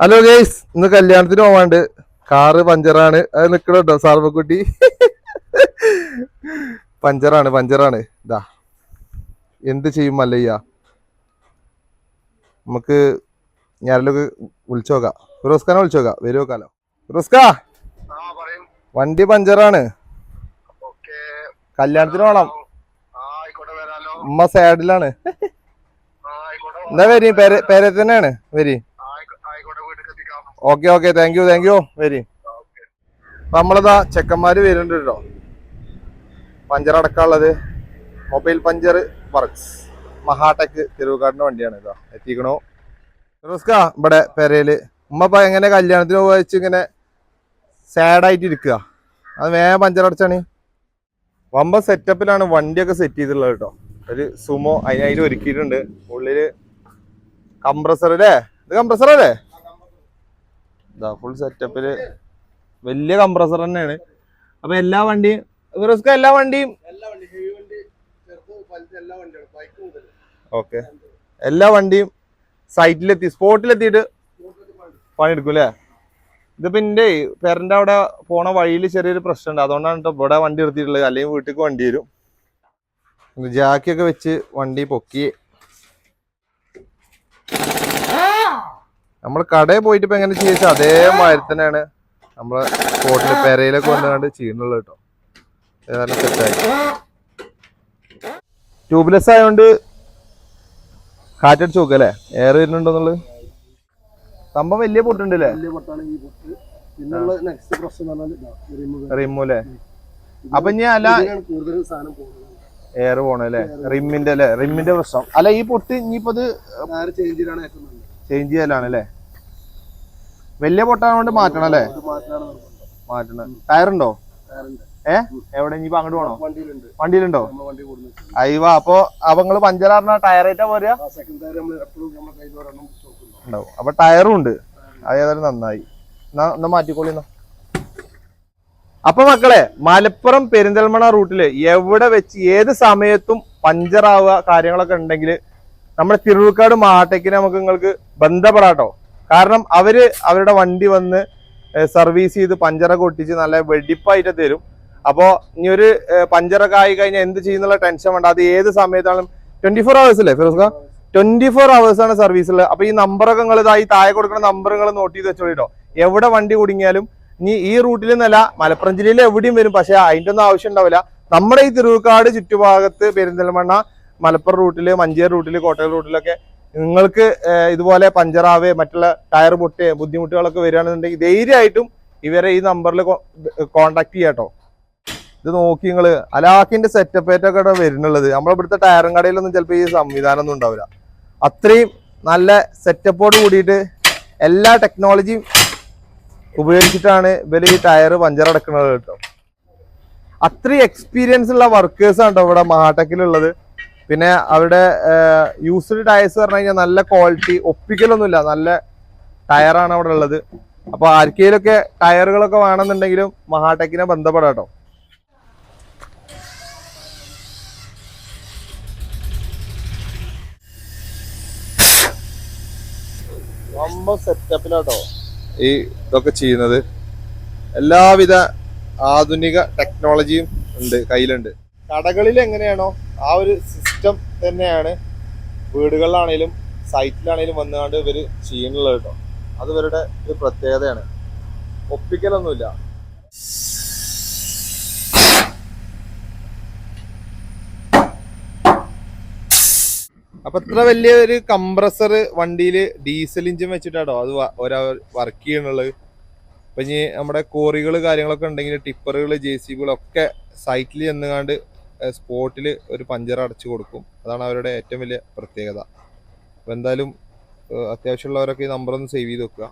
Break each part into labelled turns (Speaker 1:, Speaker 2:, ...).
Speaker 1: Hello guys ഇന്ന് കല്യാണത്തിന് പോവാണ്ട് കാറ് പഞ്ചറാണ്. അത് നിക്കണോ സാർവക്കുട്ടി പഞ്ചറാണ് പഞ്ചറാണ്. ഇതാ എന്ത് ചെയ്യും മല്ലയ്യ? നമുക്ക് ഞാനിലൊക്കെ വിളിച്ചു നോക്കാം. ഫിറോസ്ഖാനെ വിളിച്ചു നോക്കാം. വരുമോ കാലോ
Speaker 2: പറയും.
Speaker 1: വണ്ടി പഞ്ചറാണ്. കല്യാണത്തിന് പോണം. ഉമ്മ സാഡിലാണ്. എന്താ വരി? പേരെ പേരെ തന്നെയാണ്. വരി. Okay okay thank you thank you very നമ്മളിതാ ചെക്കന്മാര് വരുന്നുണ്ട് കേട്ടോ. പഞ്ചർ അടക്കമുള്ളത് മൊബൈൽ പഞ്ചർ വർക്ക്സ്. മഹാടെക് തിരുവുകാടിന്റെ വണ്ടിയാണ് ഇതാ എത്തിക്കണോ. ഫിറോസ്ക ഇവിടെ പെരയിൽ ഉമ്മ ഇപ്പൊ എങ്ങനെ കല്യാണത്തിന് പോയിച്ച് ഇങ്ങനെ സാഡായിട്ട് ഇരിക്കുക അത് വേഗം പഞ്ചർ അടച്ചാണ്. വമ്പ സെറ്റപ്പിലാണ് വണ്ടിയൊക്കെ സെറ്റ് ചെയ്തിട്ടുള്ളത് കേട്ടോ. ഒരു സുമോ അതിനായിട്ട് ഒരുക്കിയിട്ടുണ്ട്. ഉള്ളിൽ കംപ്രസർ അല്ലേ? ഇത് കംപ്രസർ അല്ലേ? ഇതാ ഫുൾ സെറ്റപ്പിൽ വലിയ കംപ്രസർ തന്നെയാണ്. അപ്പൊ എല്ലാ വണ്ടിയും ഫിറോസ്ക എല്ലാ വണ്ടിയും ഓക്കെ എല്ലാ വണ്ടിയും സൈറ്റിലെത്തി സ്പോട്ടിലെത്തിയിട്ട് പണിയെടുക്കും അല്ലേ ഇതിപ്പോ എന്റെ പേരന്റെ അവിടെ പോണ വഴിയിൽ ചെറിയൊരു പ്രശ്നമുണ്ട്. അതുകൊണ്ടാണ് കേട്ടോ ഇവിടെ വണ്ടി എടുത്തിട്ടുള്ളത് അല്ലെങ്കിൽ വീട്ടിലേക്ക് വണ്ടി വരും. ജാക്കിയൊക്കെ വെച്ച് വണ്ടി പൊക്കി നമ്മൾ കടയിൽ പോയിട്ട് ഇപ്പൊ എങ്ങനെ ചെയ്യിച്ചാൽ അതേമാതിരി തന്നെയാണ്. നമ്മളെ സ്പോട്ടിൽ പെരയിലൊക്കെ വന്നുകൊണ്ട് ചെയ്യുന്നുള്ളത് കേട്ടോ. ഏതായാലും സെറ്റായി ട്യൂബ്ലെസ് ആയതുകൊണ്ട് കാറ്റടിച്ച് നോക്കല്ലേ എയർ വരുന്നുണ്ടോന്നുള്ളത് സംഭവം വലിയ പൊട്ടുണ്ട് അല്ലേ? അല്ലേ അപ്പൊ ഇനി അല്ല എയർ പോണ അല്ലേ? റിമ്മിന്റെ അല്ലേ? റിമ്മിന്റെ പ്രശ്നം അല്ല ഈ പൊട്ട് ഇനിയിപ്പോ
Speaker 2: അത് ചേഞ്ച് ചെയ്യലാണല്ലേ
Speaker 1: ചേഞ്ച് ചെയ്യലാണ് അല്ലേ? വലിയ പൊട്ടാണോണ്ട് മാറ്റണം അല്ലേ?
Speaker 2: മാറ്റണം. വേറെ
Speaker 1: ഏ? എവിടെ? ഇനിയിപ്പോ അങ്ങോട്ട് പോണോ?
Speaker 2: വണ്ടിയിലുണ്ട്.
Speaker 1: അയ്യോ അപ്പൊ അവങ്ങൾ പഞ്ചറാറിന ടയർ ആയിട്ടാ പോരാ? ഉണ്ടാവും. അപ്പൊ ടയറും ഉണ്ട്. അതേതായാലും നന്നായി. എന്നാ മാറ്റിക്കോളിന്ന അപ്പൊ മക്കളെ മലപ്പുറം പെരിന്തൽമണ റൂട്ടിൽ എവിടെ വെച്ച് ഏത് സമയത്തും പഞ്ചറാവുക കാര്യങ്ങളൊക്കെ ഉണ്ടെങ്കിൽ നമ്മുടെ തിരുവുക്കാട് മാട്ടയ്ക്ക് നമുക്ക് നിങ്ങൾക്ക് ബന്ധപ്പെടാട്ടോ. കാരണം അവർ അവരുടെ വണ്ടി വന്ന് സർവീസ് ചെയ്ത് പഞ്ചറൊക്കെ ഒട്ടിച്ച് നല്ല വെടിപ്പായിട്ട് തരും. അപ്പോൾ ഇനി ഒരു പഞ്ചറൊക്കെ ആയി കഴിഞ്ഞാൽ എന്ത് ചെയ്യുന്നുള്ള ടെൻഷൻ വേണ്ട. അത് ഏത് സമയത്താണെങ്കിലും ട്വന്റി ഫോർ അവേഴ്സ് അല്ലേ ഫിറോസ്ക ട്വന്റി ഫോർ അവേഴ്സ് ആണ് സർവീസ് ഉള്ളത്. അപ്പൊ ഈ നമ്പറൊക്കെ നിങ്ങൾ ഇതായി താഴെ കൊടുക്കുന്ന നമ്പർ നിങ്ങൾ നോട്ട് ചെയ്ത് വെച്ചോളിട്ടോ എവിടെ വണ്ടി കുടുങ്ങിയാലും ഇനി ഈ റൂട്ടിൽ നിന്നല്ല മലപ്പുറം ജില്ലയിൽ എവിടെയും വരും. പക്ഷെ അതിന്റെ ഒന്നും ആവശ്യം ഉണ്ടാവില്ല. നമ്മുടെ ഈ തിരുവക്കാട് ചുറ്റുഭാഗത്ത് പെരിന്തൽമണ്ണ മലപ്പുറം റൂട്ടിൽ മഞ്ചേരി റൂട്ടിൽ കോട്ടയം റൂട്ടിലൊക്കെ നിങ്ങൾക്ക് ഇതുപോലെ പഞ്ചറാവേ മറ്റുള്ള ടയർ പൊട്ടിയ ബുദ്ധിമുട്ടുകളൊക്കെ വരികയാണെന്നുണ്ടെങ്കിൽ ധൈര്യമായിട്ടും ഇവരെ ഈ നമ്പറിൽ കോണ്ടാക്ട് ചെയ്യാട്ടോ ഇത് നോക്കി നിങ്ങൾ. അലാക്കിന്റെ സെറ്റപ്പ് ഏറ്റൊക്കെ വരുന്നുള്ളത്. നമ്മളിവിടുത്തെ ടയറും കടയിലൊന്നും ചിലപ്പോൾ ഈ സംവിധാനം ഒന്നും ഉണ്ടാവില്ല. അത്രയും നല്ല സെറ്റപ്പോട് കൂടിയിട്ട് എല്ലാ ടെക്നോളജിയും ഉപയോഗിച്ചിട്ടാണ് ഇവർ ഈ ടയർ പഞ്ചർ അടക്കുന്നത് കേട്ടോ. അത്രയും എക്സ്പീരിയൻസ് ഉള്ള വർക്കേഴ്സ് ആണ് കേട്ടോ ഇവിടെ മഹാടെക്കിലുള്ളത്. പിന്നെ അവരുടെ യൂസ്ഡ് ടയർസ് പറഞ്ഞു കഴിഞ്ഞാൽ നല്ല ക്വാളിറ്റി ഒപ്പിക്കലൊന്നുമില്ല. നല്ല ടയറാണ് അവിടെ ഉള്ളത്. അപ്പോൾ ആർക്കെങ്കിലൊക്കെ ടയറുകളൊക്കെ വേണമെന്നുണ്ടെങ്കിലും മഹാടെക്കിനെ ബന്ധപ്പെടാട്ടോ സെറ്റപ്പിലാട്ടോ ഈ ഇതൊക്കെ ചെയ്യുന്നത്. എല്ലാവിധ ആധുനിക ടെക്നോളജിയും ഉണ്ട് കയ്യിലുണ്ട്. കടകളിൽ എങ്ങനെയാണോ ആ ഒരു സിസ്റ്റം തന്നെയാണ് വീടുകളിലാണേലും സൈറ്റിലാണേലും വന്നുകൊണ്ട് ഇവർ ചെയ്യുന്നുള്ളത് കേട്ടോ. അത് ഇവരുടെ ഒരു പ്രത്യേകതയാണ്. ഒപ്പിക്കലൊന്നുമില്ല. അപ്പൊ ഇത്ര വലിയ ഒരു കംപ്രസർ വണ്ടിയിൽ ഡീസൽ ഇഞ്ചിൻ വെച്ചിട്ടാണോ അത് ഒരാ വർക്ക് ചെയ്യണുള്ളത്. അപ്പൊ ഇനി നമ്മുടെ കോറികൾ കാര്യങ്ങളൊക്കെ ഉണ്ടെങ്കിൽ ടിപ്പറുകൾ ജെ സി ബികളൊക്കെ സൈറ്റിൽ ചെന്നുകാണ്ട് സ്പോട്ടിൽ ഒരു പഞ്ചർ അടച്ചു കൊടുക്കും. അതാണ് അവരുടെ ഏറ്റവും വലിയ പ്രത്യേകത. അപ്പോൾ എന്തായാലും അത്യാവശ്യമുള്ളവരൊക്കെ ഈ നമ്പർ ഒന്ന് സേവ് ചെയ്ത് വെക്കുക?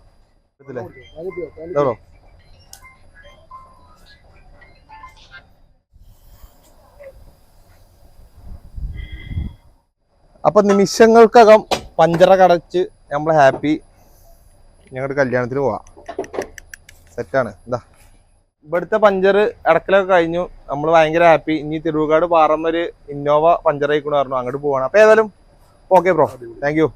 Speaker 1: അപ്പൊ നിമിഷങ്ങൾക്കകം പഞ്ചറ കടച്ച് നമ്മൾ ഹാപ്പി ഞങ്ങളുടെ കല്യാണത്തിന് പോവാം. സെറ്റാണ്. എന്താ ഇവിടുത്തെ പഞ്ചർ ഇടക്കലൊക്കെ കഴിഞ്ഞു. നമ്മൾ ഭയങ്കര ഹാപ്പി ഇനി തിരുവുകാട് പാറമ്മ ഒരു ഇന്നോവ പഞ്ചർ ആയിക്കൊണ്ട് പറഞ്ഞു. അങ്ങോട്ട് പോവാണ്. അപ്പൊ ഏതായാലും ഓക്കെ ബ്രോ താങ്ക് യു